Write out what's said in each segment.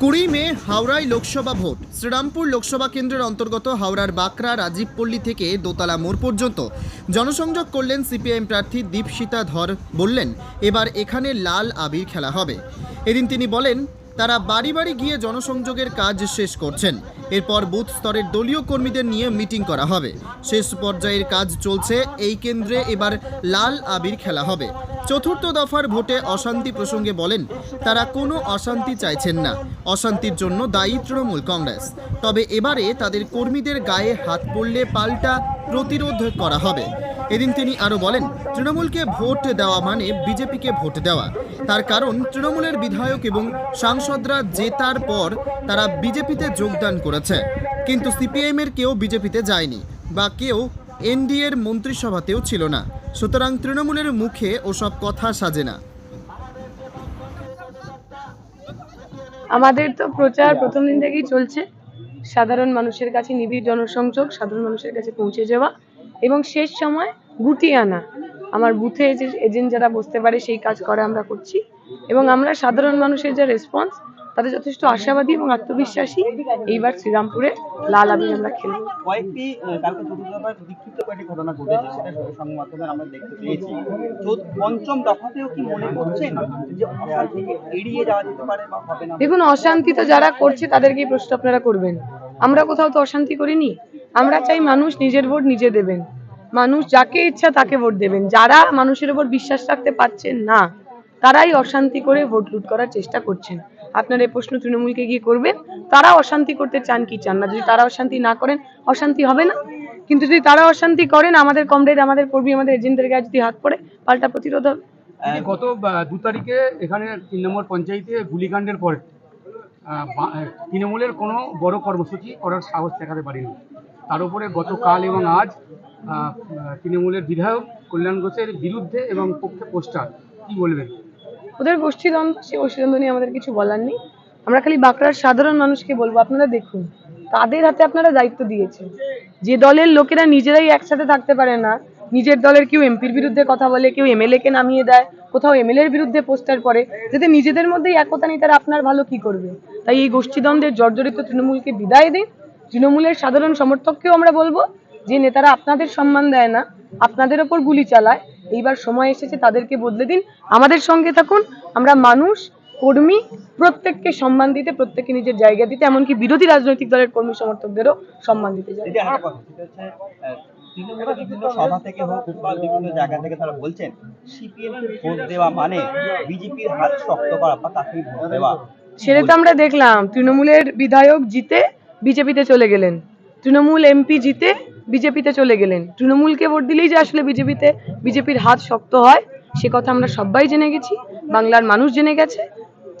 কুড়ি মে হাওড়ায় লোকসভা ভোট। শ্রীরামপুর লোকসভা কেন্দ্রের অন্তর্গত হাওড়ার বাঁকড়া রাজীবপল্লী থেকে দোতলা মোড় পর্যন্ত। জনসংযোগ করলেন সিপিআইএম প্রার্থী দীপশিতা ধর বললেন, এবার এখানে লাল আবির খেলা হবে। এদিন তিনি বলেন তারা বাড়ি বাড়ি গিয়ে জনসংযোগের কাজ শেষ করছেন। এরপর বুথ স্তরের দলীয় কর্মীদের নিয়ে মিটিং করা হবে। শেষ পর্যায়ের কাজ চলছে। এই কেন্দ্রে এবার লাল আবির খেলা হবে। চতুর্থ দফার ভোটে অশান্তি প্রসঙ্গে বলেন, তারা কোনো অশান্তি চাইছেন না। অশান্তির জন্য দায়ী তৃণমূল কংগ্রেস। তবে এবারে তাদের কর্মীদের গায়ে হাত পড়লে পাল্টা প্রতিরোধ করা হবে। এদিন তিনি আরও বলেন, তৃণমূলকে ভোট দেওয়া মানে বিজেপিকে ভোট দেওয়া। তার কারণ, তৃণমূলের বিধায়ক এবং সাংসদরা জেতার পর তারা বিজেপিতে যোগদান করেছে। কিন্তু সিপিআইএমের কেউ বিজেপিতে যায়নি বা কেউ এনডিএর মন্ত্রিসভাতেও ছিল না। সুতরাং তৃণমূলের মুখে ওসব কথা সাজে না। আমাদের তো প্রচার প্রথম দিন থেকেই চলছে। সাধারণ মানুষের কাছে নিবিড় জনসংযোগ, সাধারণ মানুষের কাছে পৌঁছে যাওয়া এবং শেষ সময় গুটিয়ে আনা। আমার বুথে যে এজেন্ট যারা বসতে পারে সেই কাজ করে আমরা করছি। এবং আমরা সাধারণ মানুষের যে রেসপন্স তাদের যথেষ্ট আশাবাদী এবং আত্মবিশ্বাসী। এইবার শ্রীরামপুরে লাল আবির আমরা খেলব। কয়েকটি কালকে বিক্ষিপ্ত কয়েকটি ঘটনা ঘটেছে সেটা সংবাদ মাধ্যমে আমরা দেখতে পেয়েছি। পঞ্চম দফাতেও কি মনে করছেন যে অশান্তিকে এড়িয়ে যাওয়া যেতে পারে বা হবে না? দেখুন অশান্তি তো যারা করছে তাদেরকে এই প্রশ্ন আপনারা করবেন। আমরা কোথাও তো অশান্তি করিনি। আমরা চাই মানুষ নিজের ভোট নিজে দেবেন। মানুষ যাকে ইচ্ছা তাকে ভোট দেবেন। যারা মানুষের উপর বিশ্বাস রাখতে পারছেন না, তারাই অশান্তি করে ভোট লুট করার চেষ্টা করছেন। আপনার এই প্রশ্ন তৃণমূলকে গিয়ে করবেন। তারা অশান্তি করতে চান কি চান না? যদি তারা অশান্তি না করেন, অশান্তি হবে না? কিন্তু যদি তারা অশান্তি করেন, আমাদের কমরেড, আমাদের কর্মী, আমাদের এজেন্টদের গায়ে যদি হাত পড়ে, পাল্টা প্রতিরোধ হবে। গত দু তারিখে এখানে তিন নম্বর পঞ্চায়েতে গুলিকাণ্ডের পরে তৃণমূলের কোনো বড় কর্মসূচি করার সাহস দেখাতে পারেনি। তার উপরে গতকাল এবং আজ তৃণমূলের বিধায়ক কল্যাণ ঘোষের বিরুদ্ধে এবং পক্ষে পোস্টার। কি বলবেন? ওদের গোষ্ঠীদ্বন্দ্ব, সে গোষ্ঠীদ্বন্দ্ব নিয়ে আমাদের কিছু বলার নেই। আমরা খালি বাঁকড়ার সাধারণ মানুষকে বলব, আপনারা দেখুন, তাদের হাতে আপনারা দায়িত্ব দিয়েছেন। যে দলের লোকেরা নিজেরাই একসাথে থাকতে পারে না, নিজের দলের কেউ এমপির বিরুদ্ধে কথা বলে, কেউ এমএলএ কে নামিয়ে দেয়, কোথাও এমএলএ এর বিরুদ্ধে পোস্টার পড়ে যাতে নিজেদের মধ্যেই একতা নেই, তারা আপনার ভালো কি করবে? তাই এই গোষ্ঠীদ্বন্দ্বের জর্জরিত তৃণমূলকে বিদায় দিন তৃণমূলের সাধারণ সমর্থককেও আমরা বলব যে নেতারা আপনাদের সম্মান দেয় না আপনাদের ওপর গুলি চালায় এইবার সময় এসেছে তাদেরকে বদলে দিন। আমাদের সঙ্গে থাকুন আমরা মানুষ কর্মী প্রত্যেককে সম্মান দিতে প্রত্যেককে নিজের জায়গা দিতে এমনকি বিরোধী রাজনৈতিক দলের কর্মী সমর্থকদেরও সম্মান দিতে চাই। দিদি আরেকটা কথা সেটা হচ্ছে আহ, তৃণমূলের বিভিন্ন সভা থেকে হোক বা বিভিন্ন জায়গা থেকে তারা বলছেন সিপিএম ভোট দেওয়া মানে বিজেপির হাত শক্ত করা বা তাকে ভোট দেওয়া। সেটা তো আমরা দেখলাম তৃণমূলের বিধায়ক জিতে বিজেপিতে চলে গেলেন। তৃণমূল এমপি জিতে বিজেপিতে চলে গেলেন। তৃণমূলকে ভোট দিলেই যে আসলে বিজেপিতে বিজেপির হাত শক্ত হয়, সে কথা আমরা সবাই জেনে গেছি, বাংলার মানুষ জেনে গেছে।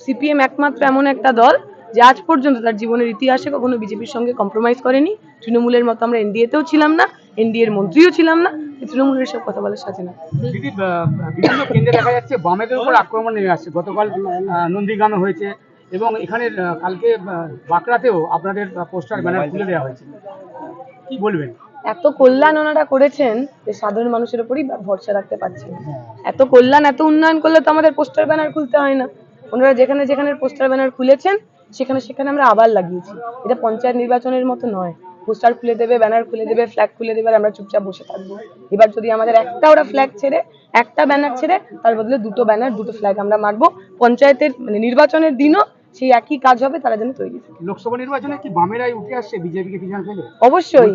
সিপিএম একমাত্র এমন একটা দল যে আজ পর্যন্ত তার জীবনের ইতিহাসে কখনো বিজেপির সঙ্গে কম্প্রোমাইজ করেনি। তৃণমূলের মতো আমরা এনডিএতেও ছিলাম না, এনডিএর মন্ত্রীও ছিলাম না তৃণমূলের সব কথা বলার সাথে না। বিভিন্ন কেন্দ্রে দেখা যাচ্ছে বামেদের উপর আক্রমণ নেমে আসছে। গতকাল নন্দীগ্রামে হয়েছে। এবং এখানে কালকে বাঁকড়াতেও আপনাদের পোস্টার ব্যানার খুলে দেওয়া হয়েছে। কি বলবেন? এত কল্যাণ ওনারা করেছেন যে সাধারণ মানুষের উপরই ভরসা রাখতে পারছেন এত কল্যাণ এত উন্নয়ন করলে তো আমাদের পোস্টার ব্যানার খুলতে হয় না। ওনারা যেখানে যেখানে পোস্টার ব্যানার খুলেছেন সেখানে সেখানে আমরা আবার লাগিয়েছি। এটা পঞ্চায়েত নির্বাচনের মতো নয়। পোস্টার খুলে দেবে ব্যানার খুলে দেবে ফ্ল্যাগ খুলে দেবে আর আমরা চুপচাপ বসে থাকব। এবার যদি আমাদের একটা ওরা ফ্ল্যাগ ছেড়ে একটা ব্যানার ছেড়ে তার বদলে দুটো ব্যানার দুটো ফ্ল্যাগ আমরা মারবো। পঞ্চায়েতের মানে নির্বাচনের দিনও সেই একই কাজ হবে তারা যেন তৈরি লোকসভা নির্বাচনে কি বামেরাই উঠে আসছে বিজেপিকে পিছনে ফেলে? অবশ্যই।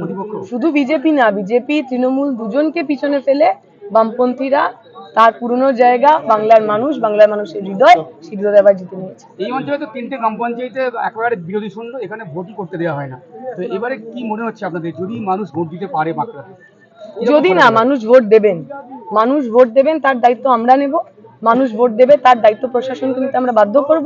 শুধু বিজেপি না বিজেপি তৃণমূল দুজনকে পিছনে ফেলে বামপন্থীরা তার পুরনো জায়গা বাংলার মানুষ বাংলার মানুষের হৃদয় সেই হৃদয় আবার জিতে নিয়েছে। এই অঞ্চলে তো তিনটে গ্রাম পঞ্চায়েতে একেবারে বিরোধী শূন্য এখানে ভোটই করতে দেওয়া হয় না। তো এবারে কি মনে হচ্ছে আপনাদের? যদি মানুষ ভোট দিতে পারে বাঁকড়াতে যদি না মানুষ ভোট দেবেন। মানুষ ভোট দেবেন তার দায়িত্ব আমরা নেব। মানুষ ভোট দেবে তার দায়িত্ব প্রশাসনকে নিতে আমরা বাধ্য করব।